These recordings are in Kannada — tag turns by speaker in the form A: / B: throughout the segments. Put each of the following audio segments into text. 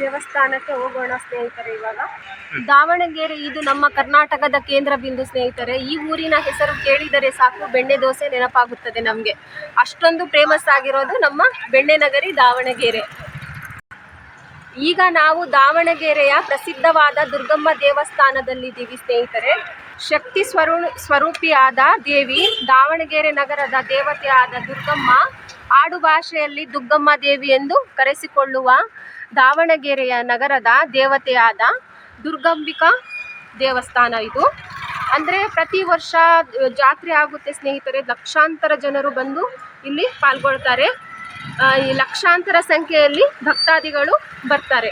A: ದೇವಸ್ಥಾನಕ್ಕೆ ಹೋಗೋಣ ಸ್ನೇಹಿತರೆ ಇವಾಗ. ದಾವಣಗೆರೆ, ಇದು ನಮ್ಮ ಕರ್ನಾಟಕದ ಕೇಂದ್ರ ಬಿಂದು ಸ್ನೇಹಿತರೆ. ಈ ಊರಿನ ಹೆಸರು ಕೇಳಿದರೆ ಸಾಕು, ಬೆಣ್ಣೆ ದೋಸೆ ನೆನಪಾಗುತ್ತದೆ ನಮಗೆ. ಅಷ್ಟೊಂದು ಫೇಮಸ್ ಆಗಿರೋದು ನಮ್ಮ ಬೆಣ್ಣೆ ನಗರಿ ದಾವಣಗೆರೆ. ಈಗ ನಾವು ದಾವಣಗೆರೆಯ ಪ್ರಸಿದ್ಧವಾದ ದುರ್ಗಮ್ಮ ದೇವಸ್ಥಾನದಲ್ಲಿದ್ದೀವಿ ಸ್ನೇಹಿತರೆ. ಶಕ್ತಿ ಸ್ವರೂ, ಸ್ವರೂಪಿಯಾದ ದೇವಿ, ದಾವಣಗೆರೆ ನಗರದ ದೇವತೆಯಾದ ದುರ್ಗಮ್ಮ ಆಡು ಭಾಷೆಯಲ್ಲಿ ದುಗ್ಗಮ್ಮ ದೇವಿ ಎಂದು ಕರೆಸಿಕೊಳ್ಳುವ ದಾವಣಗೆರೆಯ ನಗರದ ದೇವತೆಯಾದ ದುರ್ಗಾಂಬಿಕಾ ದೇವಸ್ಥಾನ ಇದು. ಅಂದರೆ ಪ್ರತಿ ವರ್ಷ ಜಾತ್ರೆ ಆಗುತ್ತೆ ಸ್ನೇಹಿತರೆ, ಲಕ್ಷಾಂತರ ಜನರು ಬಂದು ಇಲ್ಲಿ ಪಾಲ್ಗೊಳ್ತಾರೆ. ಈ ಲಕ್ಷಾಂತರ ಸಂಖ್ಯೆಯಲ್ಲಿ ಭಕ್ತಾದಿಗಳು ಬರ್ತಾರೆ.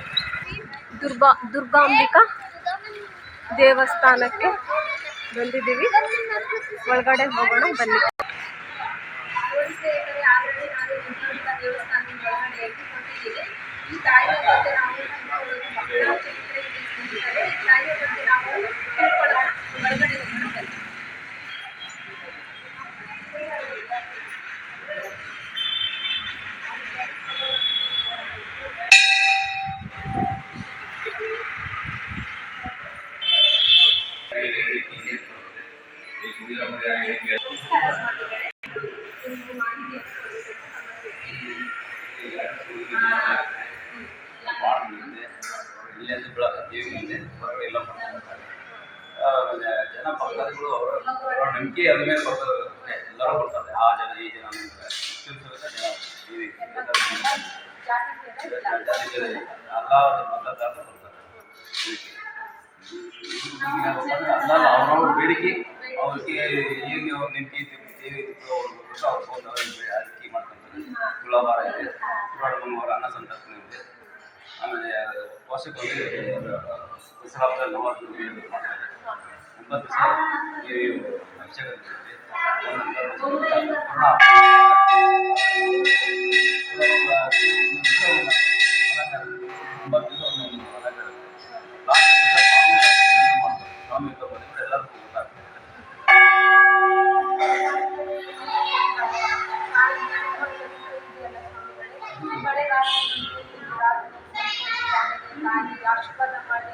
A: ದುರ್ಗಾ ದುರ್ಗಾಂಬಿಕಾ ದೇವಸ್ಥಾನಕ್ಕೆ ಬಂದಿದ್ದೀವಿ. ಒಳಗಡೆ ಹೋಗೋಣ, ಬನ್ನಿ.
B: ಇಲ್ಲಿಂದ ಜನ ಭಕ್ತಾದಿಗಳು ಅವರ ಅವರ ನಂಬಿಕೆ ಅದ್ರ ಮೇಲೆ ಬರ್ತಾರೆ ಎಲ್ಲರೂ ಬರ್ತಾರೆ ಆ ಜನ ಈ ಜನ ಅಂತ ಮುಸ್ಲಿಮ್ಸ್ ಸಮೇತ ಜನ ದೇವಿ ಜಾತಿ ಜನ ಇಲ್ಲ. ಎಲ್ಲ ಮತದಾರ ಬರ್ತಾರೆ ಅಲ್ಲ ಅವ್ರವ್ರ ಬೇಡಿಕೆ ಅವ್ರಿಗೆ ಏನು ಅವ್ರ ನಂಬಿಕೆ ಇದ್ದು ದೇವಿ ಇದ್ದು ಅವ್ರು ಬಂದ್ಬಿಟ್ಟು ಅವ್ರು ಬಂದು ಅವ್ರಿಗೆ ಅಕ್ಕಿ ಮಾಡ್ಕೊಂತಾರೆ ತುಲಾಭಾರ ಇದೆ ತುಲಾಭಾರ ಮಂಗಳವಾರ ಅನ್ನ ಸಂತರ್ಪಣೆ ಇದೆ ಆಮೇಲೆ ವರ್ಷಕ್ಕೊಂದು ದಸರಾ ಹಬ್ಬದಲ್ಲಿ ನವಾಜ್ ಮಾಡ್ತಾರೆ ಒಂಬತ್ತು ದಿವಸ ದೇವಿ ಅಭಿಷೇಕ ಇರುತ್ತೆ ಒಂಬತ್ತು ದಿವಸ ಒಂದೊಂದು ಅಲಂಕಾರ ಇರುತ್ತೆ ಲಾಸ್ಟ್ ದಿವಸ ಸ್ವಾಮಿ ಮಾಡ್ತಾರೆ ಸ್ವಾಮಿ ತಗೊಂಡಿದ್ರೆ ಎಲ್ಲರಿಗೂ ಗೊತ್ತಾಗ್ತದೆ
A: ಆಶೀರ್ವಾದ ಮಾಡಿ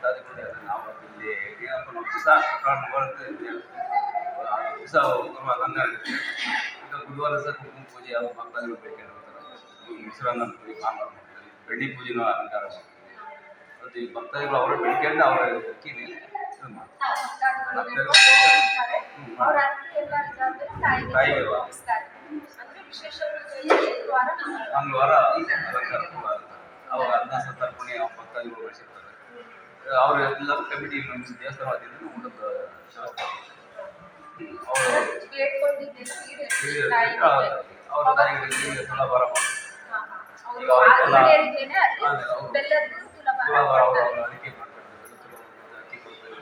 B: ಇದ್ದಾರೆ. ನಾವು ಇಲ್ಲಿ ಏನಪ್ಪ ನಾವು ದಿವಸ ದಿವಸ ಅಲಂಕಾರ ಇರುತ್ತೆ ಈಗ ಬುಧವಾರ ದಿವಸ ಕುಂಕುಮ ಪೂಜೆ ಯಾವ ಭಕ್ತಾದಿಗಳು ಬೇಕೆಂದು ಮಿಶ್ರಾನ್ನ ಪೂಜೆ ಮಾಡ್ತಾರೆ ಬೆಳ್ಳಿ ಪೂಜೆನೂ ಅಲಂಕಾರ ಮತ್ತು ಈ ಭಕ್ತಾದಿಗಳು ಅವರ ಬೆಳಿಗ್ಗೆಯಿಂದ ಅವರ ಅಕ್ಕಿನೇ ಮಂಗಳವಾರ. ಅಲಂಕಾರ ಕೂಡ ಅವಾಗ ಅನ್ನ ಸತ್ತರ್ಪಣೆ ಭಕ್ತಾದಿಗಳು ಅವರು ಎಲ್ಲರೂ ಕಮಿಟಿ ನಮ್ಮ ದೇವಸ್ಥಾನ ವತಿಯಿಂದ ಊಟದ ಅವರು
A: ಬೇಡ್ಕೊಂಡಿದ್ದೇನೆ ಈಡೇರಿಸಿ ತಾಯಿಗೆ.
B: ಅವ್ರ ತಾಯಿಗಳಿಗೆ ತುಲಾಭಾರ ಮಾಡ್ತಾರೆ
A: ಹಾ, ಹಾ. ಅವ್ರು
B: ಈಗ ಅವ್ರಿಗೆಲ್ಲ-
A: ಈಡೇರಿದ್ದೇನೆ ಅಲ್ಲಿ
B: ಅದೇ ಅವ್ರು-
A: ಬೆಲ್ಲದ್ದು ತುಲಾಭಾರ
B: ತುಲಾಭಾರ ಅವರು
A: ಮಾಡ್ತಾರೆ.
B: ಅವ್ರ ಅಡಿಕೆ ಮಾಡ್ತಾರೆ ತುಲಾಭಾರ ಅಕ್ಕಿ ಕೊಡ್ತಾರೆ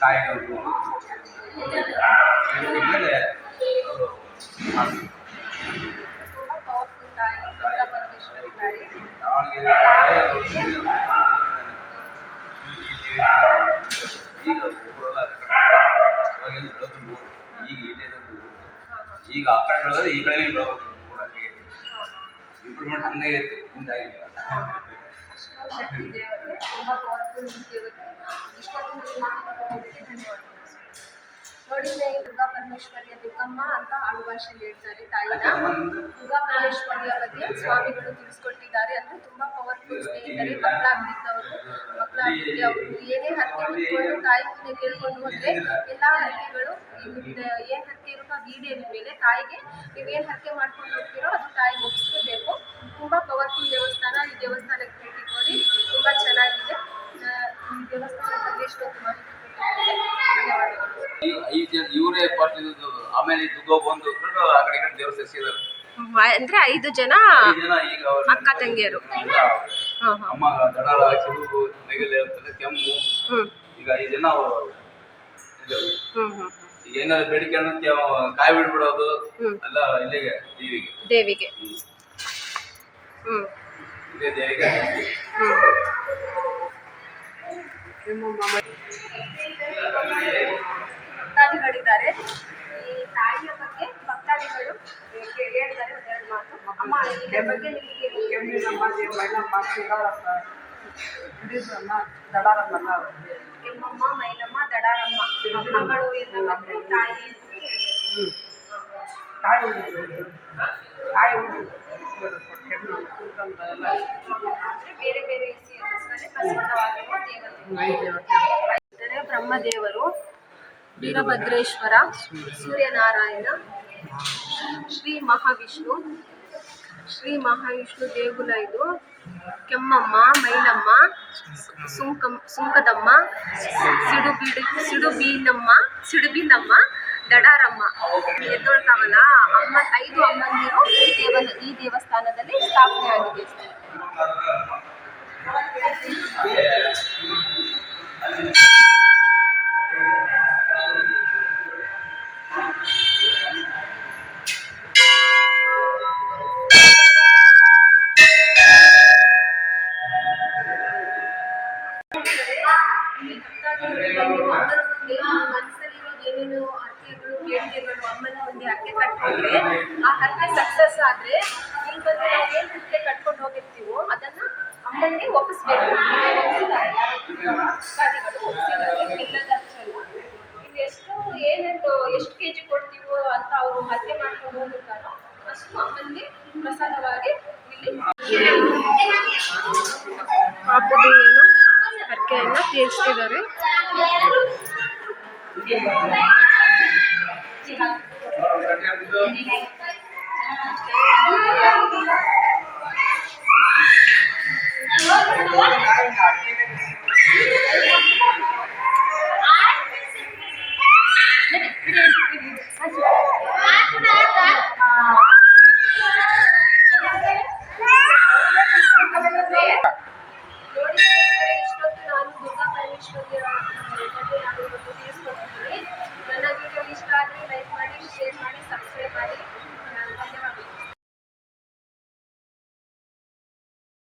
B: ಕಾಯಿಗಳು ಮೇಲೆ ಅವರು ಮಾಡ್ತಾರೆ
A: ತುಂಬಾ powerful ತಾಯಿ, ದುರ್ಗಾ ಪರಮೇಶ್ವರಿ ತಾಯಿ.
B: ಈಗ ಒಬ್ಬರೆಲ್ಲ ಅವಾಗೆಲ್ಲ ಬೆಳೆದು ಮೂರು. ಈಗ ಇಲ್ಲೇ ಇರೋದು ಮೂರು. ಈಗ ಆ ಕಡೆ ಬೆಳೆದ್ರೆ ಈ ಕಡೆ ಬೆಳಬೇಕು
A: ಸ್ನೇಹಿತರೆ, ದುರ್ಗಾ ಪರಮೇಶ್ವರಿಯ ದುರ್ಗಮ್ಮ ಅಂತ ಆಡು ಭಾಷೆಯಲ್ಲಿ ಹೇಳ್ತಾರೆ ತಾಯಿನ. ದುರ್ಗಾ ಪರಮೇಶ್ವರಿಯ ಬಗ್ಗೆ ಸ್ವಾಮಿಗಳು ತಿಳಿಸ್ಕೊಟ್ಟಿದ್ದಾರೆ. ಅಂದ್ರೆ ತುಂಬಾ ಪವರ್ಫುಲ್ ಸ್ನೇಹಿತರೆ ಮಕ್ಕಳಾಗ್ತಿದ್ದವರು ಮಕ್ಕಳಾಗ್ತಿದ್ದೆ ಅವರು ಏನೇ ಹತ್ತಿ ಹೊತ್ಕೊಂಡು ತಾಯಿ ಮುಂದೆ ಕೇಳ್ಕೊಂಡು ಹೋದ್ರೆ ಎಲ್ಲಾ ಹಳ್ಳಿಗಳು ಏನ್ ಹತ್ತಿ ಇರುತ್ತೋ ಈಡೇರಿದ ಮೇಲೆ ತಾಯಿಗೆ ನೀವೇನ್ ಹತ್ಯೆ ಮಾಡ್ಕೊಂಡು ಹೋಗ್ತೀರೋ ಅದು ತಾಯಿ ಒಪ್ಪಿಸ್ಬೇಕು ತುಂಬಾ ಪವರ್ಫುಲ್ ದೇವಸ್ಥಾನ. ಈ ದೇವಸ್ಥಾನಕ್ಕೆ ಭೇಟಿ ಕೊಡಿ. ತುಂಬಾ ಚೆನ್ನಾಗಿದೆ. ಈ ದೇವಸ್ಥಾನದಲ್ಲಿ ಇಷ್ಟೊತ್ತು ಮಾಹಿತಿ ಕೊಟ್ಟಿದ್ದಕ್ಕೆ ಧನ್ಯವಾದಗಳು
B: ಈ ಐದು ಜನ ಇವರೇ ಆಮೇಲೆ ದುಗ್ಗೋ ಬಂದು ಆ ಕಡೆ ಕಡೆ ದೇವ್ರು ಸೇರಿಸಿದ್ದಾರೆ
A: ಅಂದ್ರೆ ಐದು ಜನ
B: ಈಗ ಅವ್ರ
A: ಅಕ್ಕ ತಂಗಿಯರು.
B: ಇಲ್ಲ ಅವ್ರು.
A: ಹಾ ಹಾ
B: ಅಮ್ಮ ದಡಾಳ ಕಿರುಗು ನೆಗಲೆ ಅಂತಂದ್ರೆ ಕೆಮ್ಮು.
A: ಹ್ಮ್.
B: ಈಗ ಐದು ಜನ ಅವರು
A: ಹ್ಮ್ ಹ್ಮ್
B: ಈಗ ಏನಾದ್ರು ಬೇಡಿಕೆ ಅನ್ನೋಕ್ಕೆ ಅವ ಕಾಯಿ ಬಿಡ್ಬಿಡೋದು
A: ಹ್ಮ್.
B: ಎಲ್ಲ ಇಲ್ಲಿಗೆ ದೇವಿಗೆ.
A: ದೇವಿಗೆ. ಹ್ಮ್.
B: ಇದೇ ದೇವಿಗೆ.
A: ಹ್ಮ್ ಭಕ್ತಾದಿಗಳಿದ್ದಾರೆ ಈ ತಾಯಿಯ ಬಗ್ಗೆ ಭಕ್ತಾದಿಗಳು ಹೇಳಿದ್ದಾರೆ ಹೇಳ್ತಾರೆ ಒಂದೆರಡು ಮಾತು. ಅಮ್ಮ ಇದ್ರ ಬಗ್ಗೆ ನಿಮಗೆ
C: ಮೈಲಮ್ಮ ಹಿಡಿದ್ರಮ್ಮ
A: ಕೆಮ್ಮಮ್ಮ ಮೈಲಮ್ಮ ದಡಾರಮ್ಮ ಮಗಳು ಎಲ್ಲ ತಾಯಿ
C: ತಾಯಿ
A: ತಾಯಿ ಬೇರೆ ಬೇರೆ ಪ್ರಸಿದ್ಧವಾಗಿರುವ ದೇವತೆ ಬ್ರಹ್ಮದೇವರು. ವೀರಭದ್ರೇಶ್ವರ, ಸೂರ್ಯನಾರಾಯಣ, ಶ್ರೀ ಮಹಾವಿಷ್ಣು ಶ್ರೀ ಮಹಾವಿಷ್ಣು ದೇಗುಲ ಇದು, ಕೆಮ್ಮಮ್ಮ, ಮೈಲಮ್ಮ, ಸುಂಕಂ, ಸುಂಕದಮ್ಮ, ಸಿಡುಬಿಡು, ಸಿಡುಬೀನಮ್ಮ ಸಿಡುಬೀನಮ್ಮ ದಡಾರಮ್ಮ ಎದ್ದೊಳ್ತಾವಲ್ಲ, ಅಮ್ಮ, ಐದು ಅಮ್ಮಂದಿರು ಈ ದೇವ ಈ ದೇವಸ್ಥಾನದಲ್ಲಿ ಸ್ಥಾಪನೆ ಆಗಿದೆ ಏನೇನು ಹರಕೆಗಳು ಕೇಳಿಕೆಗಳು ಅಮ್ಮನ ಮುಂದೆ ಹರಕೆ ಕಟ್ಕೊಂಡ್ರೆ ಆ ಹಕ್ಕ ಸಕ್ಸಸ್ ಆದ್ರೆ ಇಲ್ಲಿ ಬಂದು ನಾವು ಏನ್ ಹರಕೆ ಕಟ್ಕೊಂಡು ಹೋಗಿರ್ತೀವೋ ಅದನ್ನ ಅಮ್ಮನಿಗೆ ಒಪ್ಪಿಸ್ಬೇಕು ಇಲ್ಲಿ ಎಷ್ಟು ಏನೇನು ಎಷ್ಟು ಕೆ ಜಿ ಕೊಡ್ತೀವೋ ಅಂತ ಅವರು ಹರಕೆ ಮಾಡ್ಕೊಂಡು ಹೋಗಿರ್ತಾರೋ ಅಷ್ಟು ಅಮ್ಮನಿಗೆ ಪ್ರಸಾದವಾಗಿ ಇಲ್ಲಿ ಪಾಪದ ಏನು ಹರಕೆಯನ್ನು ತೀರಿಸ್ತಿದ್ದಾರೆ
B: ¡Vamos!